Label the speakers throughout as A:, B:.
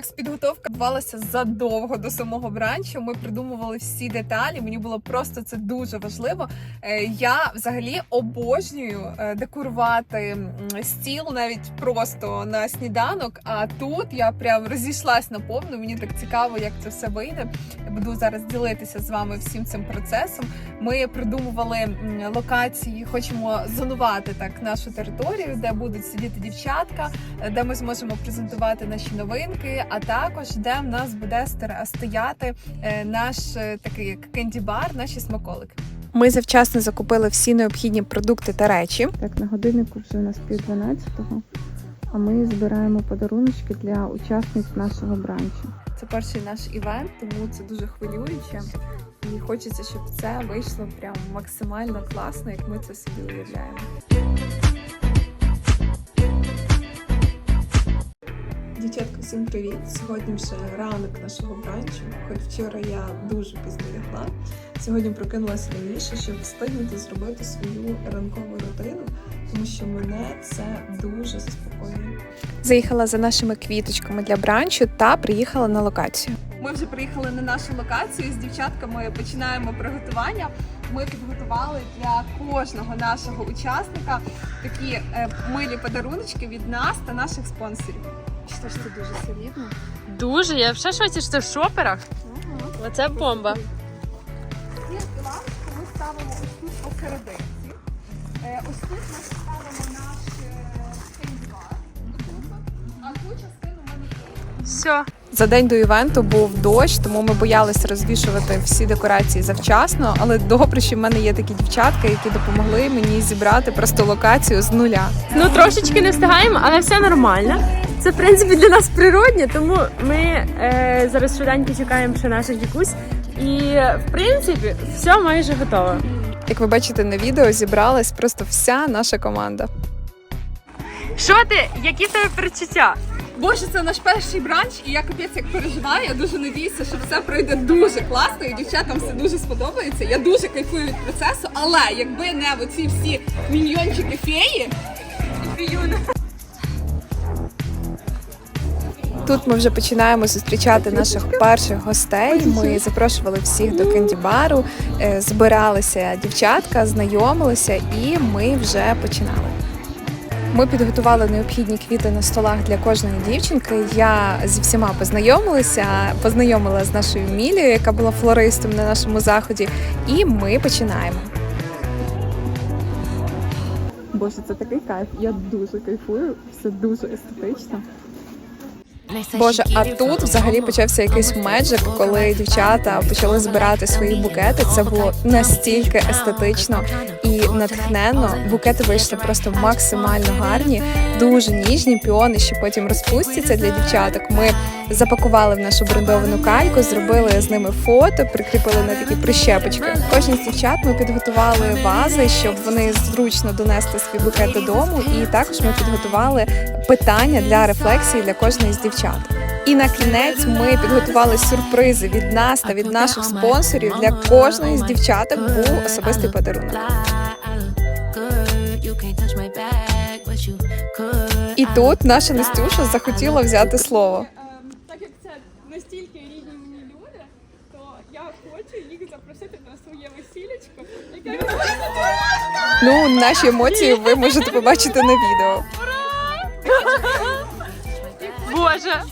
A: Секс-підготовка відбувалася задовго до самого бранчу. Ми придумували всі деталі. Мені було просто це дуже важливо. Е, Я взагалі обожнюю е, декорувати стіл навіть просто на сніданок. А тут я прям розійшлась наповну. Мені так цікаво, як це все вийде. Я буду зараз ділитися з вами всім цим процесом. Ми придумували локації, хочемо зонувати так нашу територію, де будуть сидіти дівчатка, де ми зможемо презентувати наші новинки, а також де в нас буде стояти е, наш е, такий як кенді-бар, наші смаколики.
B: Ми завчасно закупили всі необхідні продукти та речі.
C: Так, на годиннику вже у нас пів дванадцятого, а ми збираємо подаруночки для учасниць нашого бранчу.
A: Це перший наш івент, тому це дуже хвилююче. І хочеться, щоб це вийшло прям максимально класно, як ми це собі уявляємо. Дівчатка, всім привіт! Сьогодні вже ранок нашого бранчу. Хоч вчора я дуже пізно лягла. Сьогодні прокинулася раніше, щоб встигнути зробити свою ранкову рутину, тому що мене це дуже заспокоює.
B: Заїхала за нашими квіточками для бранчу та приїхала на локацію.
A: Ми вже приїхали на нашу локацію з дівчатками. Починаємо приготування. Ми підготували для кожного нашого учасника такі е, милі подаруночки від нас та наших спонсорів. Що ж це дуже солідно.
D: Дуже, я вже шоці, що ти в шоперах. Оце бомба.
A: І лавочку ми ставимо ось тут посерединці. Е, Ось тут ми ставимо наш е, а ту частину ми не
D: Все.
B: За день до івенту був дощ, тому ми боялися розвішувати всі декорації завчасно. Але добре, що в мене є такі дівчатка, які допомогли мені зібрати просто локацію з нуля.
D: Ну трошечки не встигаємо, але все нормально. Це в принципі для нас природне, тому ми е, зараз швиденько чекаємо ще наших дікусь. І в принципі все майже готово.
B: Як ви бачите на відео, зібралась просто вся наша команда.
D: Що ти? Які в тебе перечуття?
A: Боже, це наш перший бранч, і я капець як переживаю. Я дуже надіюся, що все пройде дуже класно, і дівчатам все дуже сподобається. Я дуже кайфую від процесу, але якби не оці всі міньйончики феї, фіюни.
B: Тут ми вже починаємо зустрічати наших перших гостей. Ми запрошували всіх до кенді-бару, е, збиралися дівчатка, знайомилися, і ми вже починали. Ми підготували необхідні квіти на столах для кожної дівчинки. Я зі всіма познайомилася, познайомила з нашою Мілією, яка була флористом на нашому заході. І ми починаємо.
C: Боже, це такий кайф. Я дуже кайфую, все дуже естетично.
B: Боже, а тут взагалі почався якийсь меджик, коли дівчата почали збирати свої букети. Це було настільки естетично і натхненно. Букети вийшли просто максимально гарні, дуже ніжні. Піони ще потім розпустяться для дівчаток. Ми запакували в нашу брендовану кальку, зробили з ними фото, прикріпили на такі прищепочки. Кожній з дівчат ми підготували вази, щоб вони зручно донесли свій букет додому. І також ми підготували питання для рефлексії для кожної з дівчат. І на кінець ми підготували сюрпризи від нас та від наших спонсорів. Для кожної з дівчаток був особистий подарунок. І тут наша Настюша захотіла взяти слово.
E: Ем, так як це настільки рідні мені люди, то я хочу їх запросити на своє весілечко, яке
B: Ну, наші емоції ви можете побачити на відео.
D: Боже.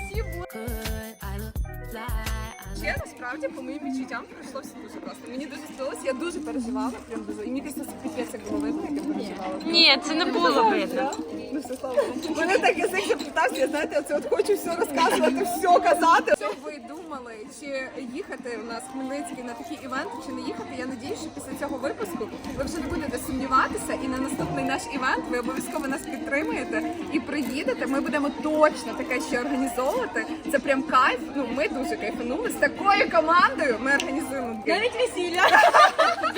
A: Ще насправді по моїм відчуттям пройшло все дуже просто. Мені дуже сподобалось, я дуже переживала, прям дуже. І мені кажеться, капець як було видно, як я переживала.
D: Ні, це не було видно.
A: Ну все слава Богу. Мене так язик запитався, я знаєте, це от хочу все розказувати, все казати. Думали, чи їхати у нас в Хмельницький на такі івенти, чи не їхати? Я надіюся, що після цього випуску ви вже не будете сумніватися, і на наступний наш івент ви обов'язково нас підтримаєте і приїдете. Ми будемо точно таке ще організовувати. Це прям кайф. Ну ми дуже кайфанули з такою командою. Ми організуємо навіть весілля.